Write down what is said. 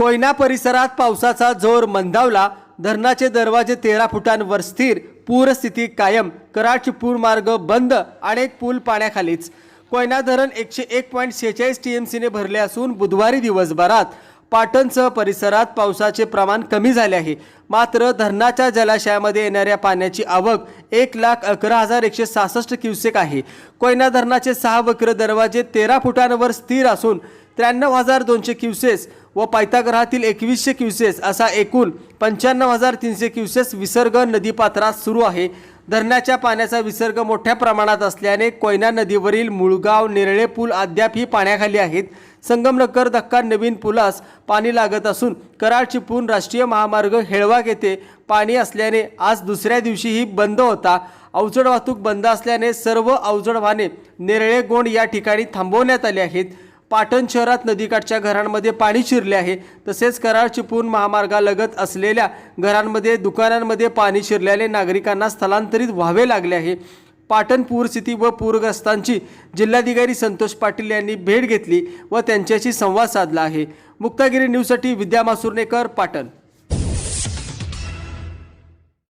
कोयना परिसरात पावसाचा जोर मंदावला. धरणाचे दरवाजे तेरा फुटांवर स्थिर. पूरस्थिती कायम. कराड पूरमार्ग बंद. अनेक पूल पाण्याखालीच. कोयना धरण एकशे एक पॉईंट शेहेचाळीस टी एम सीने भरले असून बुधवारी दिवसभरात पाटणसह परिसरात पावसाचे प्रमाण कमी झाले आहे. मात्र धरणाच्या जलाशयामध्ये येणाऱ्या पाण्याची आवक एक लाख अकरा हजार एकशे सहासष्ट क्युसेक आहे. कोयना धरणाचे सहा वक्र दरवाजे तेरा फुटांवर स्थिर असून त्र्याण्णव हजार दोनशे क्युसेस व पायथागृहातील एकवीसशे क्युसेस असा एकूण पंच्याण्णव हजार तीनशे क्युसेस विसर्ग नदीपात्रात सुरू आहे. धरणाच्या पाण्याचा विसर्ग मोठ्या प्रमाणात असल्याने कोयना नदीवरील मुळगाव नेरळे पूल अद्यापही पाण्याखाली आहेत. संगमनगर धक्का नवीन पुलास पाणी लागत असून कराड चिपळूण राष्ट्रीय महामार्ग हेळवाग येथे पाणी असल्याने आज दुसऱ्या दिवशीही बंद होता. अवजड वाहतूक बंद असल्याने सर्व अवजड वाहने नेरळे गोंड या ठिकाणी थांबवण्यात आले आहेत. पाटण शहरात नदीकाठच्या घरांमध्ये पाणी शिरले आहे. तसेच कराड चिपळूण महामार्गालगत असलेल्या घरांमध्ये दुकानांमध्ये पाणी शिरल्याने नागरिकांना स्थलांतरित व्हावे लागले आहे. पाटण पूरस्थिती व पूरग्रस्तांची जिल्हाधिकारी संतोष पाटील यांनी भेट घेतली व त्यांच्याशी संवाद साधला आहे. मुक्तागिरी न्यूजसाठी विद्या मासुर्नेकर पाटण.